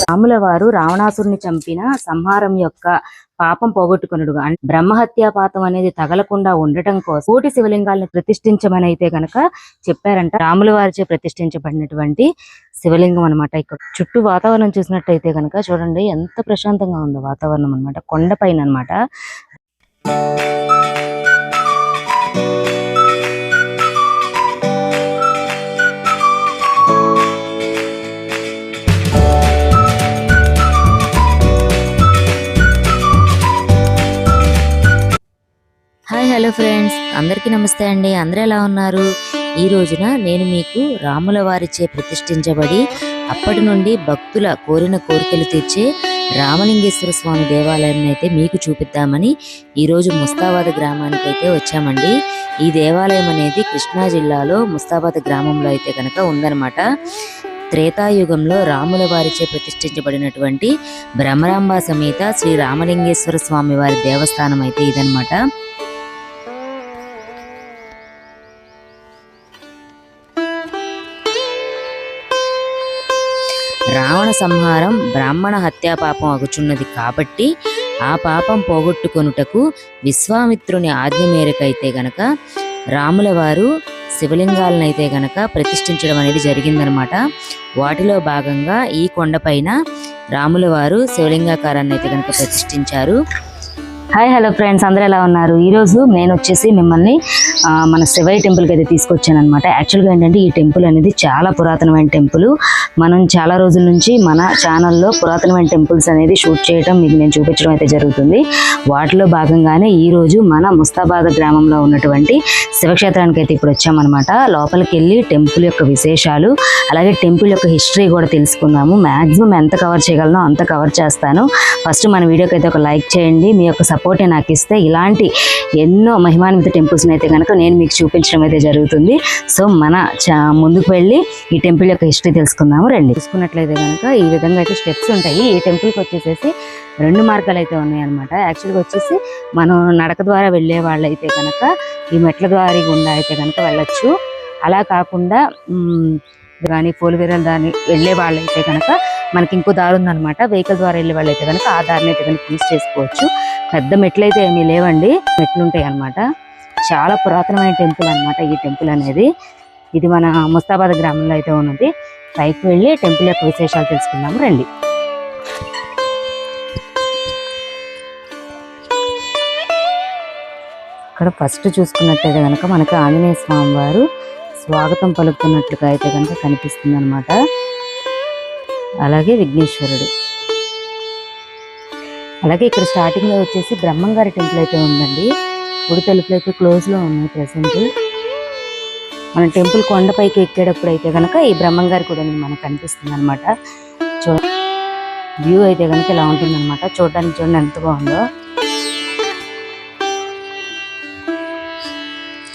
రాములవారు అరవేయభాసం రావణాసురుని చంపిన సంహారం యొక్క పాపం పోగొట్టుకునుడుగా. బ్రహ్మహత్యా పాతం అనేది తగలకుండా ఉండటం కోసం కోటి శివలింగాలను ప్రతిష్ఠించమని అయితే గనక చెప్పారంట. రాముల వారిచే ప్రతిష్ఠించబడినటువంటి శివలింగం అన్నమాట. ఇక్కడ చుట్టూ వాతావరణం చూసినట్టయితే గనక చూడండి ఎంత ప్రశాంతంగా ఉందో వాతావరణం అన్నమాట. కొండపైన అన్నమాట. హలో ఫ్రెండ్స్ అందరికీ నమస్తే అండి. అందరూ ఎలా ఉన్నారు? ఈ రోజున నేను మీకు రాముల వారిచే ప్రతిష్ఠించబడి అప్పటి నుండి భక్తుల కోరిన కోరికలు తీర్చే రామలింగేశ్వర స్వామి దేవాలయాన్ని అయితే మీకు చూపిద్దామని ఈరోజు ముస్తాబాద్ గ్రామానికి అయితే వచ్చామండి. ఈ దేవాలయం అనేది కృష్ణా జిల్లాలో ముస్తాబాద్ గ్రామంలో అయితే కనుక ఉందన్నమాట. త్రేతాయుగంలో రాముల వారిచే ప్రతిష్ఠించబడినటువంటి భ్రమరాంబ సమేత శ్రీ రామలింగేశ్వర స్వామి వారి దేవస్థానం అయితే ఇదనమాట రావణ సంహారం బ్రాహ్మణ హత్యా పాపం అగుచున్నది కాబట్టి ఆ పాపం పోగొట్టుకొనుటకు విశ్వామిత్రుని ఆజ్ఞ మేరకైతే గనక రాముల వారు శివలింగాలనైతే అయితే గనక ప్రతిష్ఠించడం అనేది జరిగిందనమాట. వాటిలో భాగంగా ఈ కొండపైన రాముల వారు శివలింగాకారాన్ని అయితే గనక ప్రతిష్ఠించారు. హాయ్ హలో ఫ్రెండ్స్ అందరూ ఎలా ఉన్నారు? ఈరోజు నేను వచ్చేసి మిమ్మల్ని మన శివయ్య టెంపుల్కి అయితే తీసుకొచ్చాను అనమాట యాక్చువల్గా ఏంటంటే ఈ టెంపుల్ అనేది చాలా పురాతనమైన టెంపుల్. మనం చాలా రోజుల నుంచి మన ఛానల్లో పురాతనమైన టెంపుల్స్ అనేది షూట్ చేయడం మీకు నేను చూపించడం అయితే జరుగుతుంది. వాటిలో భాగంగానే ఈ రోజు మన ముస్తాబాద్ గ్రామంలో ఉన్నటువంటి శివక్షేత్రానికి అయితే ఇప్పుడు వచ్చామన్నమాట. లోపలికి వెళ్ళి టెంపుల్ యొక్క విశేషాలు అలాగే టెంపుల్ యొక్క హిస్టరీ కూడా తెలుసుకుందాము. మాక్సిమం ఎంత కవర్ చేయగలనో అంత కవర్ చేస్తాను. ఫస్ట్ మన వీడియోకి అయితే ఒక లైక్ చేయండి. మీ యొక్క సపోర్టే నాకు ఇస్తే ఇలాంటి ఎన్నో మహిమాన్విత టెంపుల్స్ని అయితే కనుక నేను మీకు చూపించడం అయితే జరుగుతుంది. సో మన చా- ముందుకు వెళ్ళి ఈ టెంపుల్ యొక్క హిస్టరీ తెలుసుకుందాము రండి. చూసుకున్నట్లయితే కనుక ఈ విధంగా అయితే స్టెప్స్ ఉంటాయి. ఈ టెంపుల్కి వచ్చేసేసి రెండు మార్గాలు అయితే ఉన్నాయన్నమాట. యాక్చువల్గా వచ్చేసి మనం నడక ద్వారా వెళ్ళే వాళ్ళైతే కనుక ఈ మెట్ల ద్వారా గుండా అయితే కనుక వెళ్ళొచ్చు. అలా కాకుండా కానీ ఫోర్ వీలర్ దాని వెళ్ళే వాళ్ళైతే కనుక మనకి ఇంకో దారి ఉందనమాట వెహికల్ ద్వారా వెళ్ళే వాళ్ళైతే కనుక ఆ దారిని అయితే కనుక యూజ్ చేసుకోవచ్చు. పెద్ద మెట్లు అయితే ఏమీ లేవండి. మెట్లు ఉంటాయి అన్నమాట చాలా పురాతనమైన టెంపుల్ అన్నమాట ఈ టెంపుల్ అనేది. ఇది మన ముస్తాబాద్ గ్రామంలో అయితే ఉన్నది. పైకి వెళ్ళి టెంపుల్ యొక్క విశేషాలు తెలుసుకుందాము రండి. ఇక్కడ ఫస్ట్ చూసుకున్నట్టయితే కనుక మనకు ఆంజనేయ స్వామి వారు స్వాగతం పలుకుతున్నట్లుగా అయితే కనుక కనిపిస్తుంది అనమాట అలాగే విఘ్నేశ్వరుడు. అలాగే ఇక్కడ స్టార్టింగ్లో వచ్చేసి బ్రహ్మంగారి టెంపుల్ అయితే ఉందండి. గుడి తలుపులు అయితే క్లోజ్లో ఉన్నాయి ప్రజెంట్ మన టెంపుల్ కొండపైకి ఎక్కేటప్పుడు అయితే కనుక ఈ బ్రహ్మంగారి కూడా మనకు కనిపిస్తుంది అనమాట చూ వ్యూ అయితే కనుక ఇలా ఉంటుంది అనమాట చూడడానికి చూడండి ఎంత బాగుందో.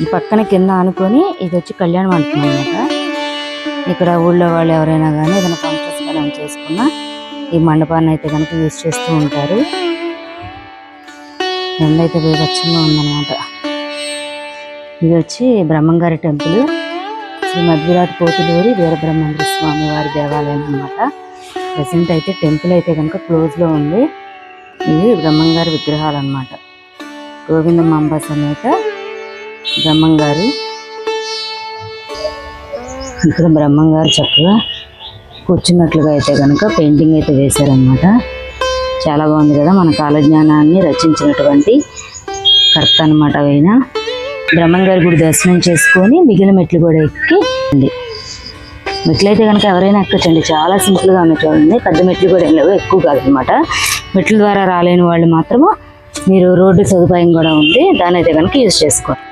ఈ పక్కన కింద అనుకొని ఇది వచ్చి కళ్యాణ మండపం అనమాట ఇక్కడ ఊళ్ళో వాళ్ళు ఎవరైనా కానీ ఏదైనా ఫంక్షన్స్ కానీ చేసుకున్నా ఈ మండపాన్ని అయితే కనుక యూజ్ చేస్తూ ఉంటారు. ఎండ అయితే వేగచ్చంగా ఉందన్నమాట. ఇది వచ్చి బ్రహ్మంగారి టెంపుల్. శ్రీ మధ్విరాట్ పోతులూరి వీరబ్రహ్మేంద్ర స్వామి వారి దేవాలయం అన్నమాట. ప్రజెంట్ అయితే టెంపుల్ అయితే కనుక క్లోజ్లో ఉంది. ఇది బ్రహ్మంగారి విగ్రహాలు అన్నమాట గోవిందమాంబ సమేత బ్రహ్మంగారు. ఇక్కడ బ్రహ్మంగారు చక్కగా కూర్చున్నట్లుగా అయితే కనుక పెయింటింగ్ అయితే వేశారనమాట చాలా బాగుంది కదా మన కాలజ్ఞానాన్ని రచించినటువంటి కర్త అనమాట ఆయన. బ్రహ్మంగారి గుడి దర్శనం చేసుకొని మిగిలిన మెట్లు కూడా ఎక్కి ఉంది మెట్లు అయితే కనుక ఎవరైనా ఎక్కచ్చండి? చాలా సింపుల్గా ఉంది పెద్ద మెట్లు కూడా ఏం లేవు ఎక్కువ కాదనమాట మెట్ల ద్వారా రాలేని వాళ్ళు మాత్రము మీరు రోడ్డు సదుపాయం కూడా ఉంది. దాని అయితే కనుక యూజ్ చేసుకోండి.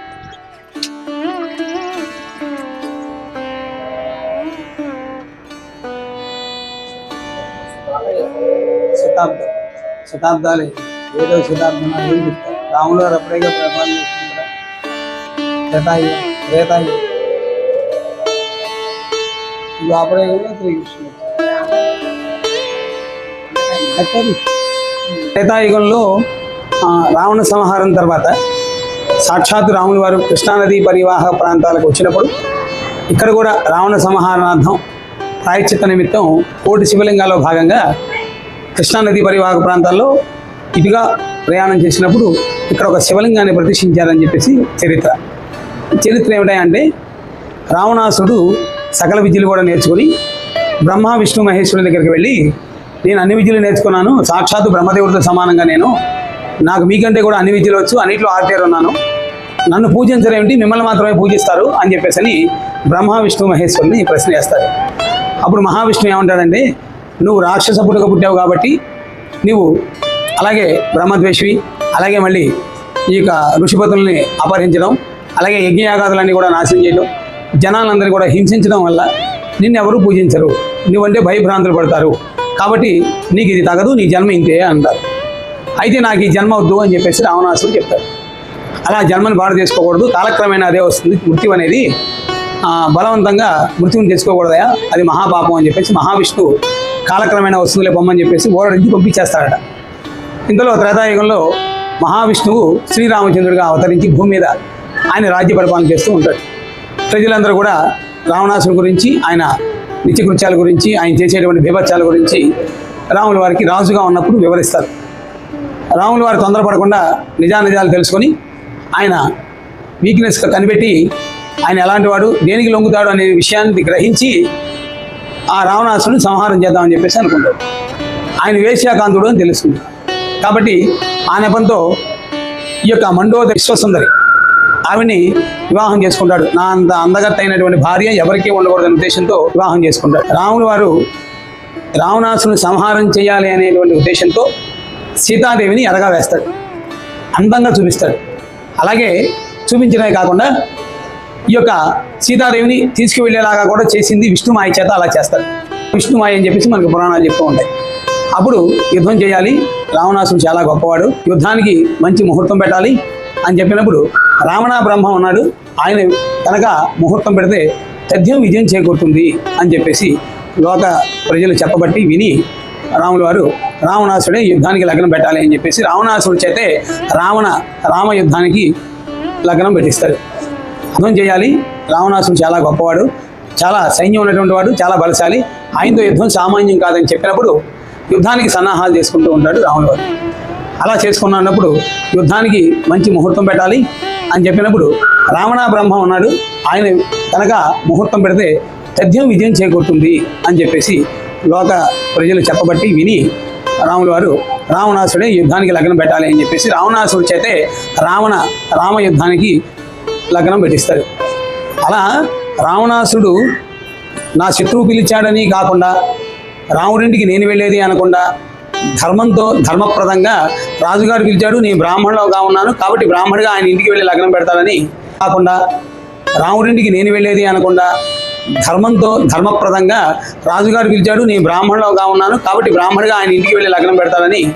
శతాబ్దం. శతాబ్దాలు. ఏడవ శతాబ్దం అని ఏం చెప్తారు రాములు గారు అప్పుడేగా పరిపాలన చేస్తున్నారు. ద్వాపరయుగంలో శ్రీకృష్ణుడు అయితే త్రేతాయుగంలో రావణ సంహారం తర్వాత సాక్షాత్ రాముల వారు కృష్ణానది పరివాహ ప్రాంతాలకు వచ్చినప్పుడు ఇక్కడ కూడా రావణ సంహారణార్థం ప్రాయచిత్త నిమిత్తం కోటి శివలింగాల్లో భాగంగా కృష్ణానది పరివాహక ప్రాంతాల్లో ఇటుగా ప్రయాణం చేసినప్పుడు ఇక్కడ ఒక శివలింగాన్ని ప్రతిష్ఠించారని చెప్పేసి చరిత్ర. చరిత్ర ఏమిటంటే రావణాసుడు సకల విద్యలు కూడా నేర్చుకుని బ్రహ్మ విష్ణు మహేశ్వరుని దగ్గరికి వెళ్ళి నేను అన్ని విద్యలు నేర్చుకున్నాను సాక్షాత్తు బ్రహ్మదేవుడితో సమానంగా నేను. నాకు మీకంటే కూడా అన్ని విద్యలు వచ్చు అన్నింటిలో ఆర్తేరు ఉన్నాను. నన్ను పూజించరేమిటి? మిమ్మల్ని మాత్రమే పూజిస్తారు అని చెప్పేసి అని బ్రహ్మ విష్ణు మహేశ్వరుని ప్రశ్న చేస్తారు అప్పుడు మహావిష్ణువు ఏమంటాడంటే నువ్వు రాక్షస పుట్టుక పుట్టావు కాబట్టి నువ్వు అలాగే బ్రహ్మద్వేషి అలాగే మళ్ళీ ఈ యొక్క ఋషిపతుల్ని అపహరించడం అలాగే యజ్ఞయాగాదులన్నీ కూడా నాశనం చేయడం జనాలందరినీ కూడా హింసించడం వల్ల నిన్నెవరూ పూజించరు. నువ్వంటే భయభ్రాంతులు పడతారు. కాబట్టి నీకు ఇది తగదు నీ జన్మ ఇంతే అంటారు. అయితే నాకు ఈ జన్మ వద్దు అని చెప్పేసి రావణాసుడు చెప్తారు అలా జన్మని బాధ చేసుకోకూడదు కాలక్రమేణా అదే వస్తుంది మృత్యు అనేది బలవంతంగా మృత్యుని తెచ్చుకోకూడదయా అది మహాపాపం అని చెప్పేసి మహావిష్ణువు కాలక్రమేణా వస్తుందిలే బొమ్మని చెప్పేసి ఓడరించి పంపించేస్తాడట. ఇంతలో త్రేతాయుగంలో మహావిష్ణువు శ్రీరామచంద్రుడిగా అవతరించి భూమి మీద ఆయన రాజ్య పరిపాలన చేస్తూ ఉంటాడు. ప్రజలందరూ కూడా రావణాసుడి గురించి ఆయన నిత్యకృత్యాల గురించి ఆయన చేసేటువంటి బీభత్సాల గురించి రాముల వారికి రాజుగా ఉన్నప్పుడు వివరిస్తారు. రాముల వారు తొందరపడకుండా నిజానిజాలు తెలుసుకొని ఆయన వీక్నెస్ కనిపెట్టి ఆయన ఎలాంటి వాడు దేనికి లొంగుతాడు అనే విషయాన్ని గ్రహించి ఆ రావణాసుని సంహారం చేద్దామని చెప్పేసి అనుకుంటాడు. ఆయన వేశ్యాకాంతుడు అని తెలుస్తుంది. కాబట్టి ఆ నెపంతో ఈ యొక్క మండోద విశ్వసుందరి ఆమెని వివాహం చేసుకుంటాడు. నా అంత అందగత్త అయినటువంటి భార్య ఎవరికీ ఉండకూడదనే ఉద్దేశంతో వివాహం చేసుకుంటాడు. రాముడు వారు రావణాసుని సంహారం చేయాలి అనేటువంటి ఉద్దేశంతో సీతాదేవిని ఎరగా వేస్తాడు అందంగా చూపిస్తాడు. అలాగే చూపించడమే కాకుండా ఈ యొక్క సీతాదేవిని తీసుకువెళ్ళేలాగా కూడా చేసింది విష్ణుమాయ చేత అలా చేస్తారు. విష్ణుమాయ అని చెప్పేసి మనకు పురాణాలు చెప్తూ ఉంటాయి. అప్పుడు యుద్ధం చేయాలి. రావణాసుడు చాలా గొప్పవాడు. యుద్ధానికి మంచి ముహూర్తం పెట్టాలి అని చెప్పినప్పుడు రావణ బ్రహ్మ ఉన్నాడు. ఆయన కనుక ముహూర్తం పెడితే తథ్యం విజయం చేకూరుతుంది అని చెప్పేసి లోక ప్రజలు చెప్పబట్టి విని రాముల వారు రావణాసుడే యుద్ధానికి లగ్నం పెట్టాలి అని చెప్పేసి రావణాసుడి చేతే రావణ రామ యుద్ధానికి లగ్నం పెట్టిస్తారు. యుద్ధం చేయాలి. రావణాసుడు చాలా గొప్పవాడు చాలా సైన్యం ఉన్నటువంటి వాడు చాలా బలశాలి. ఆయనతో యుద్ధం సామాన్యం కాదని చెప్పినప్పుడు యుద్ధానికి సన్నాహాలు చేసుకుంటూ ఉంటాడు రావణ వారు అలా చేసుకున్నప్పుడు యుద్ధానికి మంచి ముహూర్తం పెట్టాలి అని చెప్పినప్పుడు రావణ బ్రహ్మ ఉన్నాడు. ఆయన కనుక ముహూర్తం పెడితే తథ్యం విజయం చేకూరుతుంది అని చెప్పేసి లోక ప్రజలు చెప్పబట్టి విని రాముల వారు రావణాసుడే యుద్ధానికి లగ్నం పెట్టాలి అని చెప్పేసి రావణాసుడి చేతే రావణ రామ యుద్ధానికి లగ్నం పెట్టిస్తాడు అలా రావణాసుడు నా శత్రువు పిలిచాడని కాకుండా రాముడింటికి నేను వెళ్ళేది అనకుండా ధర్మంతో ధర్మప్రదంగా రాజుగారు పిలిచాడు. నేను బ్రాహ్మణుగా ఉన్నాను కాబట్టి బ్రాహ్మణుడిగా ఆయన ఇంటికి వెళ్ళి లగ్నం పెడతాడని కాకుండా రాముడింటికి నేను వెళ్ళేది అనకుండా ధర్మంతో ధర్మప్రదంగా రాజుగారు పిలిచాడు. నేను బ్రాహ్మణుగా ఉన్నాను కాబట్టి బ్రాహ్మణుడిగా ఆయన ఇంటికి వెళ్ళి లగ్నం పెడతానని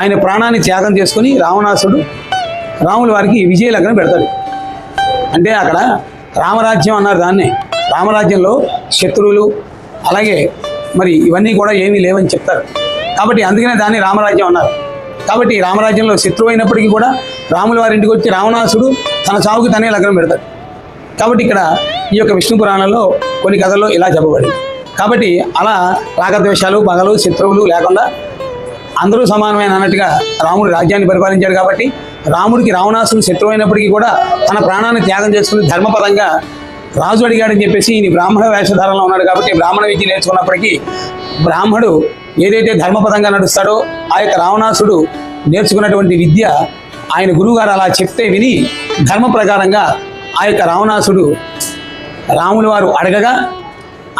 ఆయన ప్రాణాన్ని త్యాగం చేసుకుని రావణాసుడు రాముల వారికి విజయ లగ్నం పెడతాడు. అంటే అక్కడ రామరాజ్యం అన్నారు దాన్ని. రామరాజ్యంలో శత్రువులు అలాగే మరి ఇవన్నీ కూడా ఏమీ లేవని చెప్తారు. కాబట్టి అందుకనే దాన్ని రామరాజ్యం అన్నారు. కాబట్టి రామరాజ్యంలో శత్రువు అయినప్పటికీ కూడా రాముల వారి ఇంటికి వచ్చి రావణాసుడు తన చావుకి తనే లగ్నం పెడతాడు. కాబట్టి ఇక్కడ ఈ యొక్క విష్ణు పురాణంలో కొన్ని కథల్లో ఇలా చెప్పబడింది. కాబట్టి అలా రాగద్వేషాలు పగలు శత్రువులు లేకుండా అందరూ సమానమైన అన్నట్టుగా రాముడు రాజ్యాన్ని పరిపాలించాడు కాబట్టి రాముడికి రావణాసుడు శత్రువు అయినప్పటికీ కూడా తన ప్రాణాన్ని త్యాగం చేసుకుని ధర్మపరంగా రాజు అడిగాడని చెప్పేసి ఈయన బ్రాహ్మణ వేషధారంలో ఉన్నాడు కాబట్టి బ్రాహ్మణ విద్య నేర్చుకున్నప్పటికీ బ్రాహ్మడు ఏదైతే ధర్మపదంగా నడుస్తాడో ఆ యొక్క రావణాసుడు నేర్చుకున్నటువంటి విద్య ఆయన గురువుగారు అలా చెప్తే విని ధర్మ ప్రకారంగా ఆ యొక్క రావణాసుడు రాముల వారు అడగగా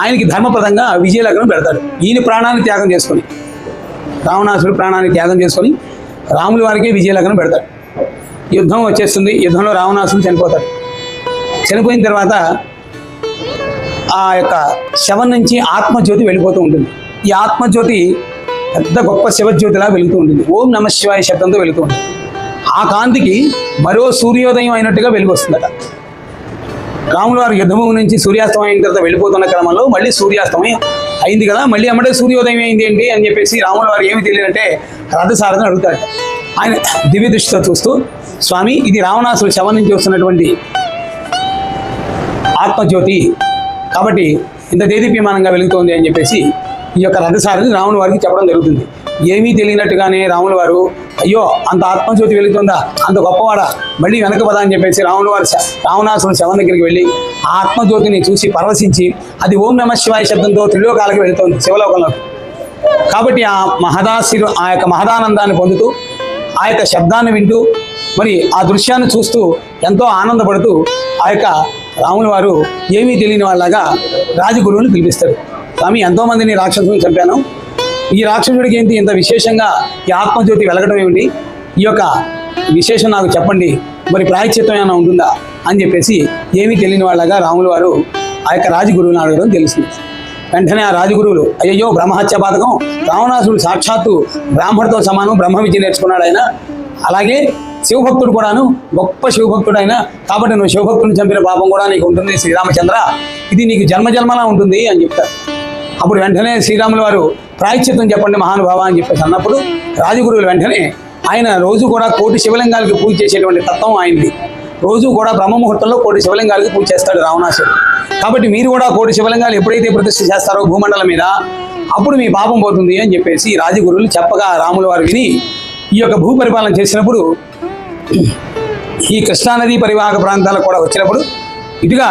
ఆయనకి ధర్మపదంగా విజయలగ్నం పెడతాడు. ఈయన ప్రాణాన్ని త్యాగం చేసుకొని. రావణాసుడు ప్రాణాన్ని త్యాగం చేసుకొని రాముల వారికే విజయలగ్నం పెడతాడు యుద్ధం వచ్చేస్తుంది. యుద్ధంలో రావణాసుడు చనిపోతాడు. చనిపోయిన తర్వాత ఆ యొక్క శవం నుంచి ఆత్మజ్యోతి వెళ్ళిపోతూ ఉంటుంది. ఈ ఆత్మజ్యోతి పెద్ద గొప్ప శివజ్యోతిలా వెళుతూ ఉంటుంది. ఓం నమ శివాయ శబ్దంతో వెళుతూ ఉంటుంది. ఆ కాంతికి మరో సూర్యోదయం అయినట్టుగా వెలుగొస్తుందట. రాముల వారు యుద్ధభూమి నుంచి సూర్యాస్తమయం అయిన తర్వాత వెళ్ళిపోతున్న క్రమంలో మళ్ళీ సూర్యాస్తమయం అయింది కదా మళ్ళీ అమ్మడే సూర్యోదయం అయింది ఏంటి అని చెప్పేసి రాముల వారు ఏమి తెలియదంటే రథసారథిని అడుగుతాడు. ఆయన దివ్య దృష్టితో చూస్తూ స్వామి ఇది రావణాసుడు శవం నుంచి వస్తున్నటువంటి ఆత్మజ్యోతి. కాబట్టి ఇంత దేదీప్యమానంగా వెలుగుతోంది అని చెప్పేసి ఈ యొక్క రథసారథి రాముని వారికి చెప్పడం జరుగుతుంది. ఏమీ తెలియనట్టుగానే రాముల వారు అయ్యో అంత ఆత్మజ్యోతి వెలుగుతుందా? అంత గొప్పవాడా? మళ్ళీ వెనక పదా అని చెప్పేసి రాముల వారు శ- శవం దగ్గరికి వెళ్ళి ఆ ఆత్మజ్యోతిని చూసి పరవశించి అది ఓం నమ శివాయ శబ్దంతో త్రిలోకాలకు వెళుతోంది శివలోకంలో కాబట్టి ఆ మహదాశిరు ఆ యొక్క మహదానందాన్ని పొందుతూ ఆ యొక్క శబ్దాన్ని వింటూ మరి ఆ దృశ్యాన్ని చూస్తూ ఎంతో ఆనందపడుతూ ఆ యొక్క రాముల వారు ఏమీ తెలియని వాళ్ళగా రాజగురువుని పిలిపిస్తారు. స్వామి ఎంతోమందిని రాక్షసుని చంపాను. ఈ రాక్షసుడికి ఏంటి? ఇంత విశేషంగా ఈ ఆత్మజ్యోతి వెలగడం ఏమిటి? ఈ యొక్క విశేషం నాకు చెప్పండి. మరి ప్రాయశ్చిత్తం ఏమైనా ఉంటుందా? అని చెప్పేసి ఏమీ తెలియని వాళ్ళగా రాములు వారు ఆ యొక్క రాజగురువుని అడగడం తెలిసింది వెంటనే ఆ రాజగురువులు అయ్యో బ్రహ్మహత్య పాతకం రావణాసుడు సాక్షాత్తు బ్రాహ్మణుతో సమానం బ్రహ్మ విద్య నేర్చుకున్నాడు ఆయన. అలాగే శివభక్తుడు కూడాను గొప్ప శివభక్తుడు కాబట్టి నువ్వు శివభక్తుని చంపిన పాపం కూడా నీకు ఉంటుంది శ్రీరామచంద్ర. ఇది నీకు జన్మ జన్మలా ఉంటుంది అని చెప్తారు. అప్పుడు వెంటనే శ్రీరాముల వారు ప్రాయశ్చిత్తం చెప్పండి మహానుభావ అని చెప్పేసి అన్నప్పుడు రాజగురువులు వెంటనే ఆయన రోజు కూడా కోటి శివలింగాలకి పూజ చేసేటువంటి తత్వం ఆయనది. రోజు కూడా బ్రహ్మ ముహూర్తంలో కోటి శివలింగాలకి పూజ చేస్తాడు రావణాసుడు కాబట్టి మీరు కూడా కోటి శివలింగాలు ఎప్పుడైతే ప్రతిష్ఠ చేస్తారో భూమండలం మీద అప్పుడు మీ పాపం పోతుంది అని చెప్పేసి రాజగురువులు చెప్పగా రాముల వారు విని ఈ యొక్క భూ పరిపాలన చేసినప్పుడు ఈ కృష్ణానదీ పరివాహక ప్రాంతాలకు కూడా వచ్చినప్పుడు ఇటుగా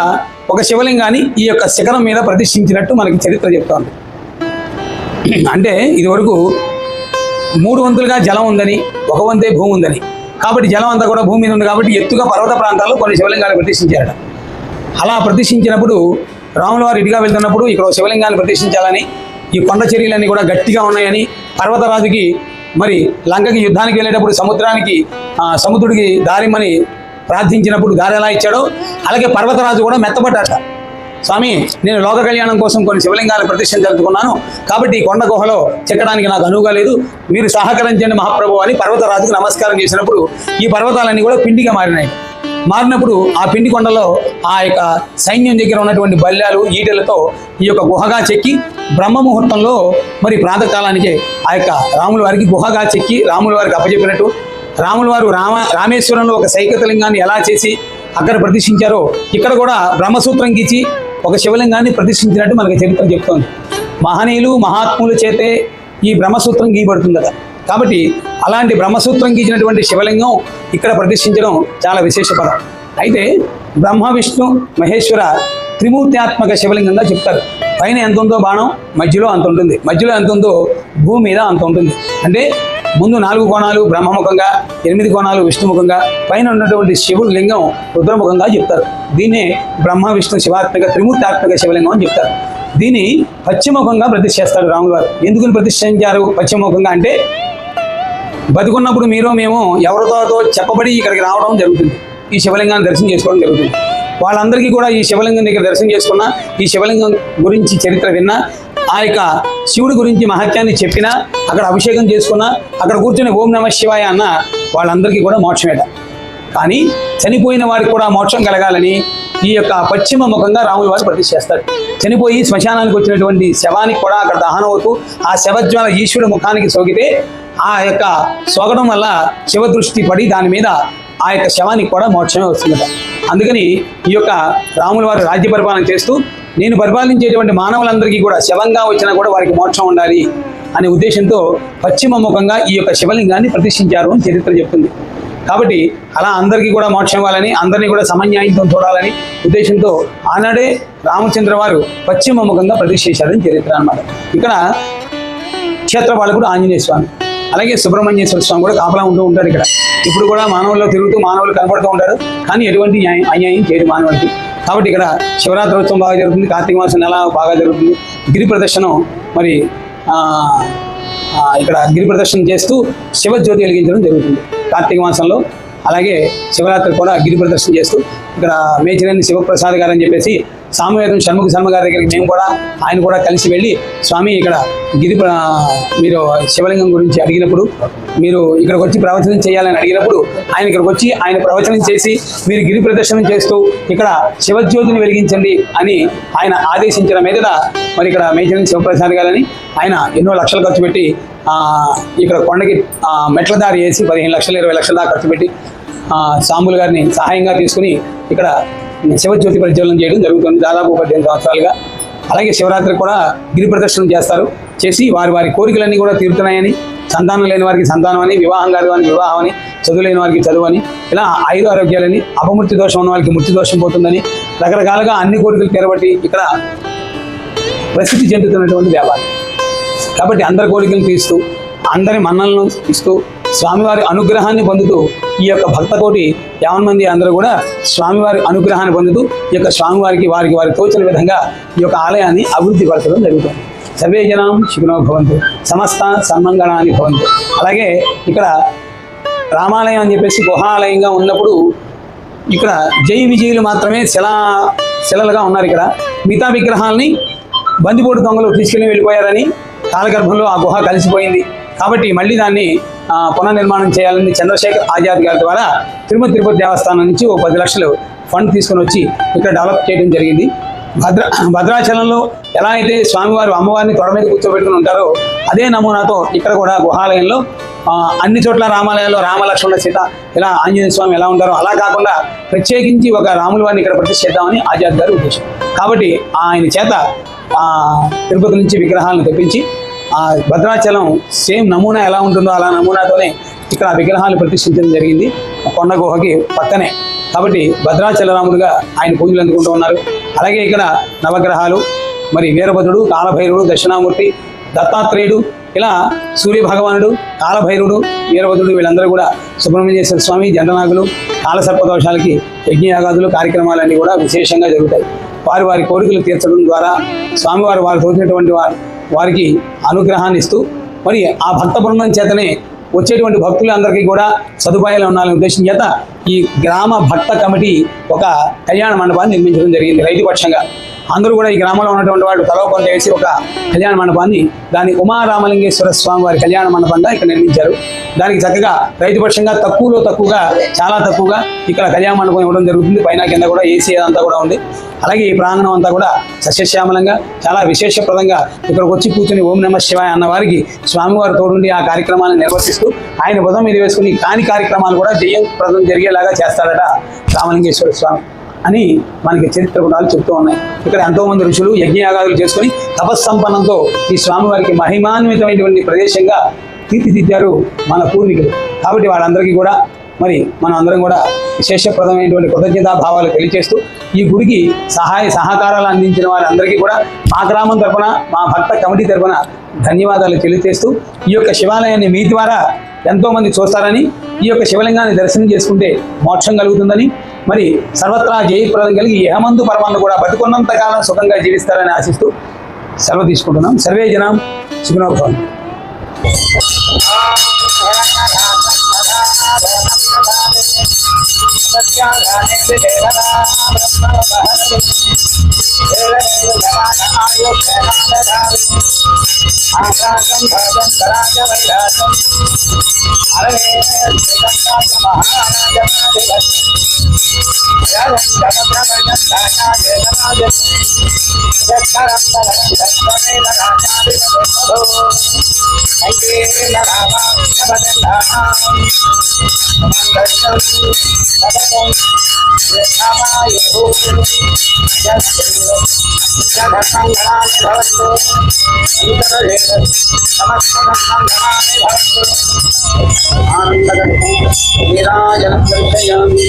ఒక శివలింగాన్ని ఈ యొక్క శిఖరం మీద ప్రతిష్ఠించినట్టు మనకి చరిత్ర చెప్తోంది. అంటే ఇదివరకు మూడు వంతులుగా జలం ఉందని ఒక వంతే భూమి ఉందని. కాబట్టి జలం అంతా కూడా భూమి మీద ఉంది కాబట్టి ఎత్తుగా పర్వత ప్రాంతాల్లో కొన్ని శివలింగాలు ప్రతిష్ఠించారట. అలా ప్రతిష్ఠించినప్పుడు రాముల వారు ఇటుగా వెళ్తున్నప్పుడు ఇక్కడ శివలింగాన్ని ప్రతిష్ఠించాలని ఈ కొండ చర్యలన్నీ కూడా గట్టిగా ఉన్నాయని పర్వతరాజుకి మరి లంకకి యుద్ధానికి వెళ్ళేటప్పుడు సముద్రానికి సముద్రుడికి దారిమని ప్రార్థించినప్పుడు గారు ఎలా ఇచ్చాడో అలాగే పర్వతరాజు కూడా మెత్తబడ్డాట. స్వామి నేను లోక కళ్యాణం కోసం కొన్ని శివలింగాల ప్రతిష్టం జరుపుకున్నాను కాబట్టి ఈ కొండ గుహలో చెక్కడానికి నాకు అనువుగా లేదు. మీరు సహకరించండి మహాప్రభు అని పర్వతరాజుకు నమస్కారం చేసినప్పుడు ఈ పర్వతాలన్నీ కూడా పిండిగా మారినాయి. మారినప్పుడు ఆ పిండి కొండలో ఆ యొక్క సైన్యం దగ్గర ఉన్నటువంటి బల్యాలు ఈటలతో ఈ యొక్క గుహగా చెక్కి బ్రహ్మ ముహూర్తంలో మరి ప్రాతకాలానికి ఆ యొక్క రాముల వారికి గుహగా చెక్కి రాముల వారికి అప్పచెప్పినట్టు రాముల వారు రామ రామేశ్వరంలో ఒక సైకతలింగాన్ని ఎలా చేసి అక్కడ ప్రతిష్ఠించారో ఇక్కడ కూడా బ్రహ్మసూత్రం గీచి ఒక శివలింగాన్ని ప్రతిష్ఠించినట్టు మనకి చరిత్ర చెప్తోంది. మహనీయులు మహాత్ముల చేతే ఈ బ్రహ్మసూత్రం గీయబడుతుందట కాబట్టి అలాంటి బ్రహ్మసూత్రం గీచినటువంటి శివలింగం ఇక్కడ ప్రతిష్ఠించడం చాలా విశేషపదం అయితే బ్రహ్మ విష్ణు మహేశ్వర త్రిమూర్త్యాత్మక శివలింగంగా చెప్తారు. పైన ఎంత ఉందో బాణం మధ్యలో అంత ఉంటుంది. మధ్యలో ఎంత ఉందో భూమి మీద అంత ఉంటుంది. అంటే ముందు నాలుగు కోణాలు బ్రహ్మముఖంగా ఎనిమిది కోణాలు విష్ణుముఖంగా పైన ఉన్నటువంటి శివుడు లింగం రుద్రముఖంగా చెప్తారు. దీన్నే బ్రహ్మ విష్ణు శివాత్మక త్రిమూర్తాత్మక శివలింగం అని చెప్తారు. దీన్ని పశ్చిమముఖంగా ప్రతిష్ఠ చేస్తాడు రాములు గారు. ఎందుకు ప్రతిష్ఠించారు పశ్చిమముఖంగా అంటే బతుకున్నప్పుడు మీరు మేము ఎవరితో చెప్పబడి ఇక్కడికి రావడం జరుగుతుంది. ఈ శివలింగాన్ని దర్శనం చేసుకోవడం జరుగుతుంది. వాళ్ళందరికీ కూడా ఈ శివలింగం దగ్గర దర్శనం చేసుకున్నా ఈ శివలింగం గురించి చరిత్ర విన్నా ఆ యొక్క శివుడి గురించి మహత్యాన్ని చెప్పినా అక్కడ అభిషేకం చేసుకున్నా అక్కడ కూర్చొని ఓం నమ శివాయ అన్న వాళ్ళందరికీ కూడా మోక్షమేట. కానీ చనిపోయిన వారికి కూడా మోక్షం కలగాలని ఈ యొక్క పశ్చిమ ముఖంగా రాముల వారు ప్రతిష్టేస్తాడు చనిపోయి శ్మశానానికి వచ్చినటువంటి శవానికి కూడా అక్కడ దహనం అవుతూ ఆ శవజ్వాల ఈశ్వరుడు ముఖానికి సోకితే ఆ యొక్క సోకడం వల్ల శివదృష్టి పడి దాని మీద ఆ యొక్క శవానికి కూడా మోక్షమే వస్తుందట. అందుకని ఈ యొక్క రాముల వారు రాజ్య పరిపాలన చేస్తూ నేను పరిపాలించేటువంటి మానవులందరికీ కూడా శవంగా వచ్చినా కూడా వారికి మోక్షం ఉండాలి అనే ఉద్దేశంతో పశ్చిమ ముఖంగా ఈ యొక్క శివలింగాన్ని ప్రతిష్ఠించారు అని చరిత్ర చెప్తుంది. కాబట్టి అలా అందరికీ కూడా మోక్షం ఇవ్వాలని అందరినీ కూడా సమన్యాయంతో చూడాలని ఉద్దేశంతో ఆనాడే రామచంద్ర వారు పశ్చిమ ముఖంగా ప్రతిష్ఠ చేశారని చరిత్ర అన్నమాట. ఇక్కడ క్షేత్రపాలకుడు ఆంజనేయ స్వామి అలాగే సుబ్రహ్మణ్యేశ్వర స్వామి కూడా కాపలా ఉంటూ ఉంటారు ఇక్కడ. ఇప్పుడు కూడా మానవుల్లో తిరుగుతూ మానవులు కనపడుతూ ఉంటారు. కానీ ఎటువంటి న్యాయం అన్యాయం చేయడు మానవుడికి కాబట్టి ఇక్కడ శివరాత్రి ఉత్సవం బాగా జరుగుతుంది కార్తీక మాసం నెల బాగా జరుగుతుంది. గిరి ప్రదర్శనం మరి ఇక్కడ గిరి ప్రదర్శనం చేస్తూ శివజ్యోతి వెలిగించడం జరుగుతుంది కార్తీక మాసంలో. అలాగే శివరాత్రి కూడా గిరి ప్రదర్శన చేస్తూ ఇక్కడ మేచిరేని శివప్రసాద్ గారు అని చెప్పేసి సామవేదం షణ్ముఖ శర్మ గారి దగ్గరికి మేము కూడా ఆయన కూడా కలిసి వెళ్ళి స్వామి ఇక్కడ గిరి మీరు శివలింగం గురించి అడిగినప్పుడు మీరు ఇక్కడికి వచ్చి ప్రవచనం చేయాలని అడిగినప్పుడు ఆయన ఇక్కడికి వచ్చి ఆయన ప్రవచనం చేసి మీరు గిరి ప్రదర్శనం చేస్తూ ఇక్కడ శివజ్యోతిని వెలిగించండి అని ఆయన ఆదేశించిన మీదట మరి ఇక్కడ మేజరని శివప్రసాద్ గారని ఆయన ఎన్నో లక్షలు ఖర్చు పెట్టి ఇక్కడ కొండకి మెట్ల దారి వేసి పదిహేను లక్షలు ఇరవై లక్షల దాకా ఖర్చు పెట్టి సాంబులు గారిని సహాయంగా తీసుకుని ఇక్కడ శివజ్యోతి ప్రజ్వలనం చేయడం జరుగుతుంది. దాదాపు పద్దెనిమిది సంవత్సరాలుగా. అలాగే శివరాత్రి కూడా గిరి ప్రదర్శనం చేస్తారు. చేసి వారి వారి కోరికలన్నీ కూడా తీరుతున్నాయని సంతానం లేని వారికి సంతానం అని వివాహం కాని వారికి వివాహం అని చదువు లేని వారికి చదువు అని ఇలా ఐదు ఆరోగ్యాలని అపమృత్యు దోషం ఉన్న వారికి మృత్యు దోషం పోతుందని రకరకాలుగా అన్ని కోరికలు తీరబట్టి ఇక్కడ ప్రసిద్ధి చెందుతున్నటువంటి వ్యాపారం. కాబట్టి అందరి కోరికలు తీస్తూ అందరి మన్నలను ఇస్తూ స్వామివారి అనుగ్రహాన్ని పొందుతూ ఈ యొక్క భక్త కోటి యావన్ మంది అందరూ కూడా స్వామివారి అనుగ్రహాన్ని పొందుతూ ఈ యొక్క స్వామివారికి వారికి వారి తోచిన విధంగా ఈ యొక్క ఆలయాన్ని అభివృద్ధి పరచడం జరుగుతుంది. సర్వే జనం శిఖనో భవంతు. సమస్త సన్మంగళాన్ని భవంతు. అలాగే ఇక్కడ రామాలయం అని చెప్పేసి గుహాలయంగా ఉన్నప్పుడు ఇక్కడ జై విజయులు మాత్రమే శిలా శిలలుగా ఉన్నారు ఇక్కడ. మిగతా విగ్రహాలని బందిపోటు దొంగలు తీసుకెళ్ళి వెళ్ళిపోయారని కాలగర్భంలో ఆ గుహ కలిసిపోయింది. కాబట్టి మళ్ళీ దాన్ని పునర్నిర్మాణం చేయాలని చంద్రశేఖర్ ఆజాద్ గారి ద్వారా తిరుమల తిరుపతి దేవస్థానం నుంచి ఓ పది లక్షలు ఫండ్ తీసుకొని వచ్చి ఇక్కడ డెవలప్ చేయడం జరిగింది. భద్ర భద్రాచలంలో ఎలా అయితే స్వామివారు అమ్మవారిని తొడ మీద కూర్చోబెట్టుకుని ఉంటారో అదే నమూనాతో ఇక్కడ కూడా గుహాలయంలో అన్ని చోట్ల రామాలయాల్లో రామలక్ష్మణ సీత ఇలా ఆంజనేయ స్వామి ఎలా ఉంటారో అలా కాకుండా ప్రత్యేకించి ఒక రాముల వారిని ఇక్కడ ప్రతిష్ఠిద్దామని ఆజాద్ గారి ఉద్దేశం. కాబట్టి ఆయన చేత తిరుపతి నుంచి విగ్రహాలను తెప్పించి ఆ భద్రాచలం సేమ్ నమూనా ఎలా ఉంటుందో అలా నమూనాతోనే ఇక్కడ విగ్రహాలు ప్రతిష్ఠించడం జరిగింది. కొండ గుహకి పక్కనే. కాబట్టి భద్రాచలరాముడుగా ఆయన పూజలు అందుకుంటూ ఉన్నారు. అలాగే ఇక్కడ నవగ్రహాలు మరి వీరభద్రుడు కాలభైరవుడు దక్షిణామూర్తి దత్తాత్రేయుడు ఇలా సూర్య భగవానుడు కాలభైరవుడు వీరభద్రుడు వీళ్ళందరూ కూడా సుబ్రహ్మణ్యేశ్వర స్వామి జండనాగులు కాలసర్పదోషాలకి యజ్ఞయాగాదులు కార్యక్రమాలన్నీ కూడా విశేషంగా జరుగుతాయి. వారి వారి కోరికలు తీర్చడం ద్వారా స్వామివారు వారు తోచినటువంటి వారు వారికి అనుగ్రహాన్ని ఇస్తూ మరి ఆ భక్త బృందం చేతనే వచ్చేటువంటి భక్తులందరికీ కూడా సదుపాయాలు ఉండాలనే ఉద్దేశం చేత ఈ గ్రామ భక్త కమిటీ ఒక కళ్యాణ మండపాన్ని నిర్మించడం జరిగింది రైతు పక్షంగా. అందరూ కూడా ఈ గ్రామంలో ఉన్నటువంటి వాళ్ళు తలో కొంత వేసి ఒక కళ్యాణ మండపాన్ని దాన్ని ఉమారామలింగేశ్వర స్వామి వారి కళ్యాణ మండపంగా ఇక్కడ నిర్మించారు. దానికి చక్కగా రైతు పక్షంగా తక్కువలో తక్కువగా చాలా తక్కువగా ఇక్కడ కళ్యాణ మండపం ఇవ్వడం జరుగుతుంది. పైన కింద కూడా ఏసీ అంతా కూడా ఉంది. అలాగే ఈ ప్రాంగణం అంతా కూడా సస్యశ్యామలంగా చాలా విశేషప్రదంగా ఇక్కడికి వచ్చి కూర్చుని ఓం నమ శివాయ అన్న వారికి స్వామివారు తోడుండి ఆ కార్యక్రమాన్ని నిర్వర్తిస్తూ ఆయన బుధం మీద వేసుకుని కాని కార్యక్రమాలు కూడా జయప్రదం జరిగేలాగా చేస్తాడట రామలింగేశ్వర స్వామి. అని మనకి చరిత్ర గుణాలు చెప్తూ ఉన్నాయి. ఇక్కడ ఎంతోమంది ఋషులు యజ్ఞయాగాదులు చేసుకుని తపస్సంపన్నంతో ఈ స్వామివారికి మహిమాన్వితమైనటువంటి ప్రదేశంగా తీర్చిదిద్దారు మన పూర్వీకులు. కాబట్టి వాళ్ళందరికీ కూడా మరి మనం అందరం కూడా విశేషప్రదమైనటువంటి కృతజ్ఞతాభావాలు తెలియజేస్తూ ఈ గుడికి సహాయ సహకారాలు అందించిన వారందరికీ కూడా మా గ్రామం తరఫున మా భక్త కమిటీ తరపున ధన్యవాదాలు తెలియజేస్తూ ఈ యొక్క శివాలయాన్ని మీ ద్వారా ఎంతో మంది చూస్తారని ఈ యొక్క శివలింగాన్ని దర్శనం చేసుకుంటే మోక్షం కలుగుతుందని మరి సర్వత్రా జయప్రదం కలిగి యహమందు పరమాన్ని కూడా బతుకున్నంతకాలం సుఖంగా జీవిస్తారని ఆశిస్తూ సెలవు తీసుకుంటున్నాం సర్వే జనం సుఖనోభవం ఆకాశం धर्मङ्गनानि भवन्तु समस्तधर्मङ्गनानि भवन्तु आनन्दगणेन वीराजनं कल्पयामि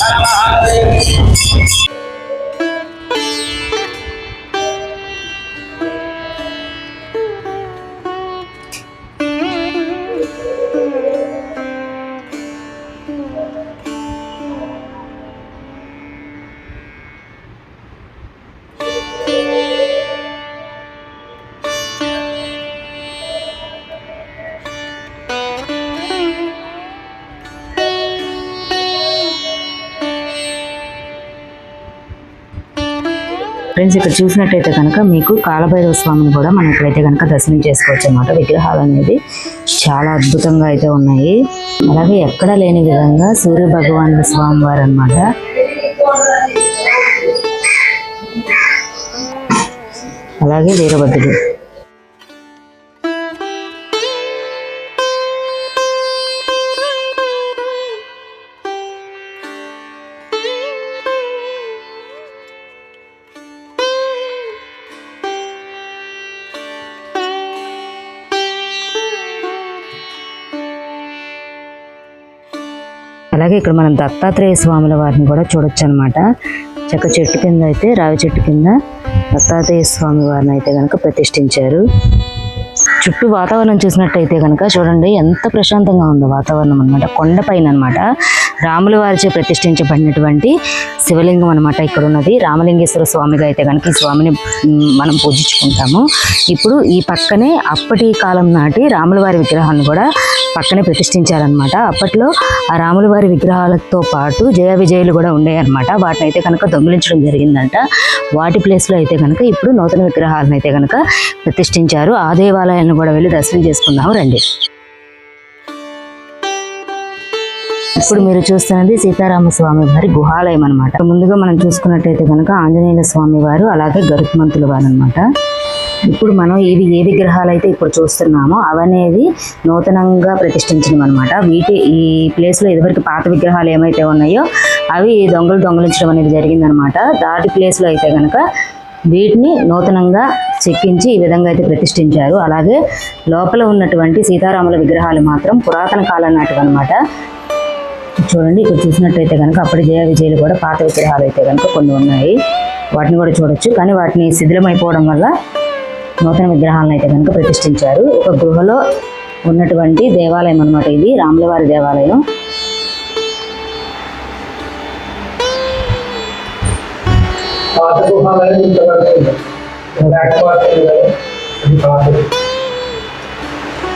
సర్వదేహ ఫ్రెండ్స్ ఇక్కడ చూసినట్టయితే కనుక మీకు కాలభైరవ స్వామిని కూడా మనం ఇక్కడైతే కనుక దర్శనం చేసుకోవచ్చు అన్నమాట. విగ్రహాలు అనేది చాలా అద్భుతంగా అయితే ఉన్నాయి. అలాగే ఎక్కడ లేని విధంగా సూర్య భగవాన్ స్వామి వారు అనమాట అలాగే వీరభద్రుడు. అలాగే ఇక్కడ మనం దత్తాత్రేయ స్వాముల వారిని కూడా చూడొచ్చు అనమాట చక్క చెట్టు కింద అయితే రావి చెట్టు కింద దత్తాత్రేయ స్వామి వారిని అయితే కనుక ప్రతిష్ఠించారు. చుట్టూ వాతావరణం చూసినట్టయితే కనుక చూడండి ఎంత ప్రశాంతంగా ఉందో వాతావరణం అనమాట కొండపైన అనమాట రాముల వారిచే ప్రతిష్ఠించబడినటువంటి శివలింగం అనమాట ఇక్కడ ఉన్నది రామలింగేశ్వర స్వామిగా అయితే కనుక ఈ స్వామిని మనం పూజించుకుంటాము. ఇప్పుడు ఈ పక్కనే అప్పటి కాలం నాటి రాముల వారి విగ్రహాన్ని కూడా పక్కనే ప్రతిష్ఠించారనమాట అప్పట్లో ఆ రాముల వారి విగ్రహాలతో పాటు జయ విజయులు కూడా ఉన్నాయన్నమాట వాటిని అయితే కనుక దొంగిలించడం జరిగిందంట. వాటి ప్లేస్లో అయితే కనుక ఇప్పుడు నూతన విగ్రహాలను అయితే కనుక ప్రతిష్ఠించారు. ఆ దేవాలయాలను కూడా వెళ్ళి దర్శనం చేసుకుందాం రండి. ఇప్పుడు మీరు చూస్తున్నది సీతారామ స్వామి వారి గుహాలయం అనమాట ముందుగా మనం చూసుకున్నట్టయితే కనుక ఆంజనేయుల స్వామి వారు అలాగే గరుత్మంతుల వారు అనమాట ఇప్పుడు మనం ఇవి ఏ విగ్రహాలు అయితే ఇప్పుడు చూస్తున్నామో అవనేవి నూతనంగా ప్రతిష్ఠించడం అనమాట వీటి ఈ ప్లేస్లో ఇదివరకు పాత విగ్రహాలు ఏమైతే ఉన్నాయో అవి దొంగలు దొంగలించడం అనేది జరిగిందనమాట దాటి ప్లేస్లో అయితే కనుక వీటిని నూతనంగా చెక్కించి ఈ విధంగా అయితే ప్రతిష్ఠించారు. అలాగే లోపల ఉన్నటువంటి సీతారాముల విగ్రహాలు మాత్రం పురాతన కాలం నాటివి అనమాట చూడండి ఇక్కడ చూసినట్టయితే కనుక అప్పటి జయ విజయులు కూడా పాత విగ్రహాలు అయితే కనుక కొన్ని ఉన్నాయి. వాటిని కూడా చూడొచ్చు. కానీ వాటిని శిథిలమైపోవడం వల్ల నూతన విగ్రహాలను అయితే కనుక ప్రతిష్ఠించారు. ఒక గృహలో ఉన్నటువంటి దేవాలయం అన్నమాట ఇది. రాములవారి దేవాలయం.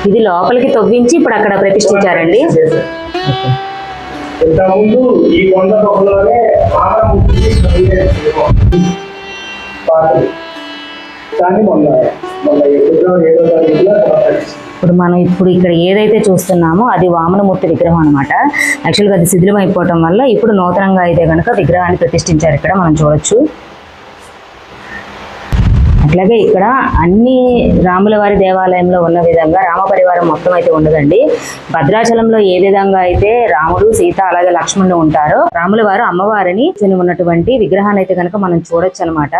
ఇది లోపలికి తవ్వించి ఇప్పుడు అక్కడ ప్రతిష్ఠించారండి. ఇంతకుముందు ఈ కొండ గుహలోనే కానీ మొన్న మొన్న ఏడో తారీఖులో ఇప్పుడు మనం ఇప్పుడు ఇక్కడ ఏదైతే చూస్తున్నామో అది వామనమూర్తి విగ్రహం అనమాట యాక్చువల్గా అది శిథిలం అయిపోవటం వల్ల ఇప్పుడు నూతనంగా అయితే కనుక విగ్రహాన్ని ప్రతిష్ఠించారు ఇక్కడ మనం చూడొచ్చు. అట్లాగే ఇక్కడ అన్ని రాముల వారి దేవాలయంలో ఉన్న విధంగా రామ పరివారం మొత్తం అయితే ఉండదండి. భద్రాచలంలో ఏ విధంగా అయితే రాముడు సీత అలాగే లక్ష్మణుడు ఉంటారో రాముల వారు అమ్మవారిని కూర్చొని ఉన్నటువంటి విగ్రహాన్ని అయితే కనుక మనం చూడొచ్చు అనమాట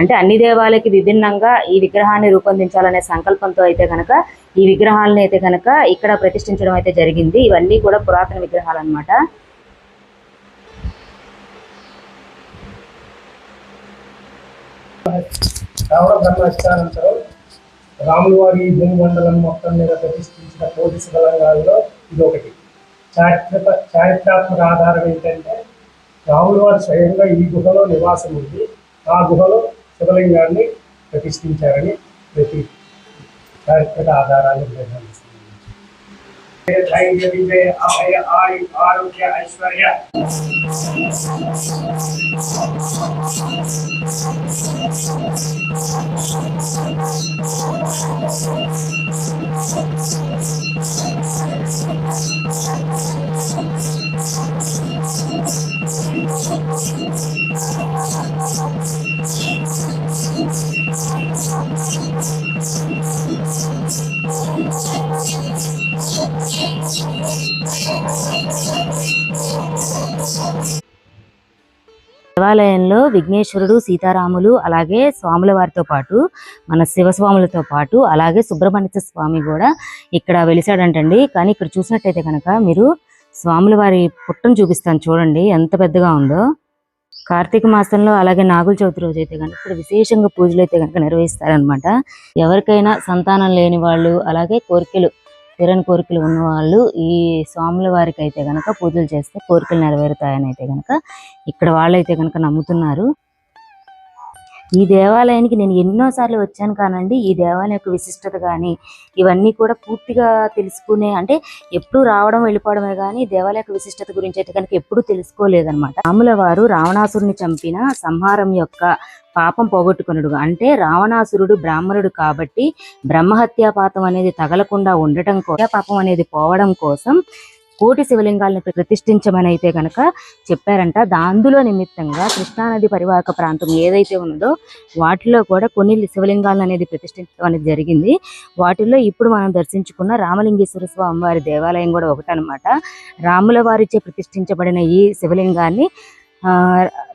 అంటే అన్ని దేవాలయకి విభిన్నంగా ఈ విగ్రహాన్ని రూపొందించాలనే సంకల్పంతో అయితే కనుక ఈ విగ్రహాలను అయితే కనుక ఇక్కడ ప్రతిష్ఠించడం అయితే జరిగింది. ఇవన్నీ కూడా పురాతన విగ్రహాలు అనమాట రావణ బ్రహ్మస్థానంతరం రాములు వారి భూమండలం మొత్తం మీద ప్రతిష్ఠించిన పోలీసు బలంగాల్లో ఇది ఒకటి చారిత్రక చారిత్రాత్మక ఆధారం ఏంటంటే రాముల వారు స్వయంగా ఈ గుహలో నివాసం ఉంది ఆ గుహలో శివలింగాన్ని ప్రతిష్ఠించారని ప్రతి చారిత్రక ಧೈರ್ಯ ವಿಜಯ ಅಭಯ ಆಯು ಆರೋಗ್ಯ ಐಶ್ವರ್ಯ Thank you. దేవాలయంలో విఘ్నేశ్వరుడు సీతారాములు అలాగే స్వాముల వారితో పాటు మన శివస్వాములతో పాటు అలాగే సుబ్రహ్మణ్య స్వామి కూడా ఇక్కడ వెలిసాడంటండి. కానీ ఇక్కడ చూసినట్టయితే కనుక మీరు స్వాముల వారి పుట్టను చూపిస్తాను చూడండి ఎంత పెద్దగా ఉందో. కార్తీక మాసంలో అలాగే నాగుల చవితి రోజు అయితే కనుక ఇక్కడ విశేషంగా పూజలు అయితే కనుక నిర్వహిస్తారనమాట ఎవరికైనా సంతానం లేని వాళ్ళు అలాగే కోరికలు తీరని కోరికలు ఉన్నవాళ్ళు ఈ స్వాముల వారికి అయితే కనుక పూజలు చేస్తే కోరికలు నెరవేరుతాయని అయితే కనుక ఇక్కడ వాళ్ళైతే కనుక నమ్ముతున్నారు. ఈ దేవాలయానికి నేను ఎన్నోసార్లు వచ్చాను కానండి ఈ దేవాలయం యొక్క విశిష్టత కానీ ఇవన్నీ కూడా పూర్తిగా తెలుసుకునే అంటే ఎప్పుడు రావడం వెళ్ళిపోవడమే కానీ దేవాలయ యొక్క విశిష్టత గురించి అయితే కనుక ఎప్పుడు తెలుసుకోలేదనమాట రాముల వారు రావణాసురుని చంపిన సంహారం యొక్క పాపం పోగొట్టుకునుడు అంటే రావణాసురుడు బ్రాహ్మణుడు కాబట్టి బ్రహ్మహత్యాపాతం అనేది తగలకుండా ఉండటం కోసం పాపం అనేది పోవడం కోసం కోటి శివలింగాలను ప్రతిష్ఠించమని అయితే గనక చెప్పారంట. దాందులో నిమిత్తంగా కృష్ణానది పరివాహక ప్రాంతం ఏదైతే ఉందో వాటిలో కూడా కొన్ని శివలింగాలను అనేది ప్రతిష్ఠించడం అనేది జరిగింది. వాటిల్లో ఇప్పుడు మనం దర్శించుకున్న రామలింగేశ్వర స్వామి వారి దేవాలయం కూడా ఒకటనమాట రాముల వారిచే ప్రతిష్ఠించబడిన ఈ శివలింగాన్ని ఆ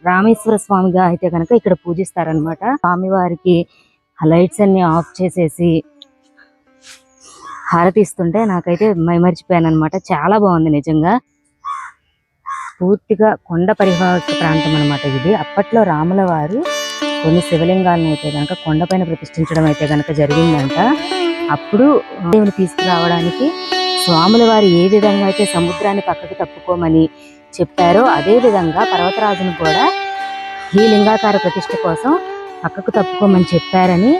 రామేశ్వర స్వామిగా అయితే కనుక ఇక్కడ పూజిస్తారనమాట స్వామివారికి లైట్స్ అన్ని ఆఫ్ చేసేసి హారతి ఇస్తుంటే నాకైతే మైమరిచిపోయాను అనమాట చాలా బాగుంది నిజంగా. పూర్తిగా కొండ పరివాహక ప్రాంతం అన్నమాట ఇది. అప్పట్లో రాముల వారు కొన్ని శివలింగాలను అయితే కనుక కొండపైన ప్రతిష్ఠించడం అయితే కనుక జరిగిందంట. అప్పుడు దేవుని తీసుకురావడానికి స్వాముల వారు ఏ విధంగా అయితే సముద్రాన్ని పక్కకు తప్పుకోమని చెప్పారో అదే విధంగా పర్వతరాజును కూడా ఈ లింగాకార ప్రతిష్ఠ కోసం పక్కకు తప్పుకోమని చెప్పారని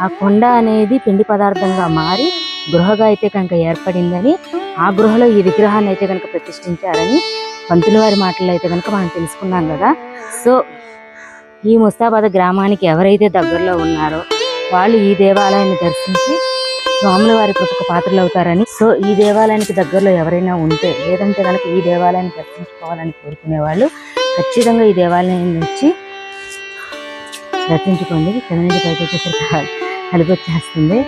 ఆ కొండ అనేది పిండి పదార్థంగా మారి గృహగా అయితే కనుక ఏర్పడిందని ఆ గృహలో ఈ విగ్రహాన్ని అయితే కనుక ప్రతిష్ఠించారని పంతుల వారి మాటల్లో అయితే కనుక మనం తెలుసుకున్నాం కదా. సో ఈ ముస్తాబాద్ గ్రామానికి ఎవరైతే దగ్గరలో ఉన్నారో వాళ్ళు ఈ దేవాలయాన్ని దర్శించి స్వాముల వారి కృపకు పాత్రలు అవుతారని సో ఈ దేవాలయానికి దగ్గరలో ఎవరైనా ఉంటే లేదంటే కనుక ఈ దేవాలయాన్ని దర్శించుకోవాలని కోరుకునే వాళ్ళు ఖచ్చితంగా ఈ దేవాలయాన్ని వచ్చి దర్శించుకోండి. కింద నుంచి పైకి వచ్చేసరికి కలిపి వచ్చేస్తుంది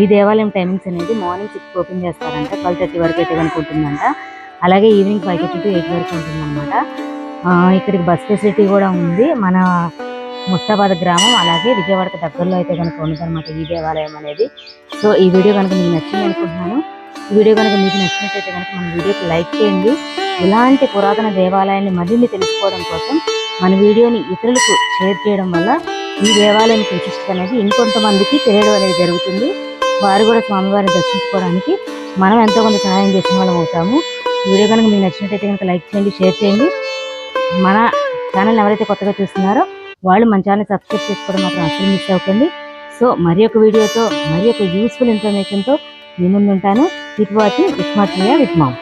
ఈ దేవాలయం టైమింగ్స్ అనేది మార్నింగ్ సిక్స్ ఓపెన్ చేస్తారంట. ట్వెల్వ్ థర్టీ వరకు అయితే కనుకుంటుందంట అలాగే evening five thirty to eight వరకు ఉంటుందన్నమాట. ఆ, ఇక్కడికి బస్ ఫెసిలిటీ కూడా ఉంది. మన ముస్తాబాద్ గ్రామం అలాగే విజయవాడకు దగ్గరలో అయితే కనుక ఉందన్నమాట ఈ దేవాలయం అనేది. సో ఈ వీడియో కనుక మీకు నచ్చింది అనుకుంటున్నాను. ఈ వీడియో కనుక మీకు నచ్చినట్లయితే కనుక మన వీడియోకి లైక్ చేయండి. ఇలాంటి పురాతన దేవాలయాన్ని మరిన్ని తెలుసుకోవడం కోసం మన వీడియోని ఇతరులకు షేర్ చేయడం వల్ల ఈ దేవాలయం ప్రతిష్ట అనేది ఇంకొంతమందికి తెలియడం అనేది జరుగుతుంది. వారు కూడా స్వామివారిని దర్శించుకోవడానికి మనం ఎంతో కొంత సహాయం చేసిన వాళ్ళం అవుతాము. వీడియో కనుక మీకు నచ్చినట్టయితే కనుక లైక్ చేయండి షేర్ చేయండి. మన ఛానల్ ఎవరైతే కొత్తగా చూస్తున్నారో వాళ్ళు మన ఛానల్ సబ్స్క్రైబ్ చేసుకోవడం మాత్రం అసలు మిస్ అవ్వకండి. సో మరి ఒక వీడియోతో మరి ఒక యూస్ఫుల్ ఇన్ఫర్మేషన్తో మీ ముందు ఉంటాను keep watching with mat with mom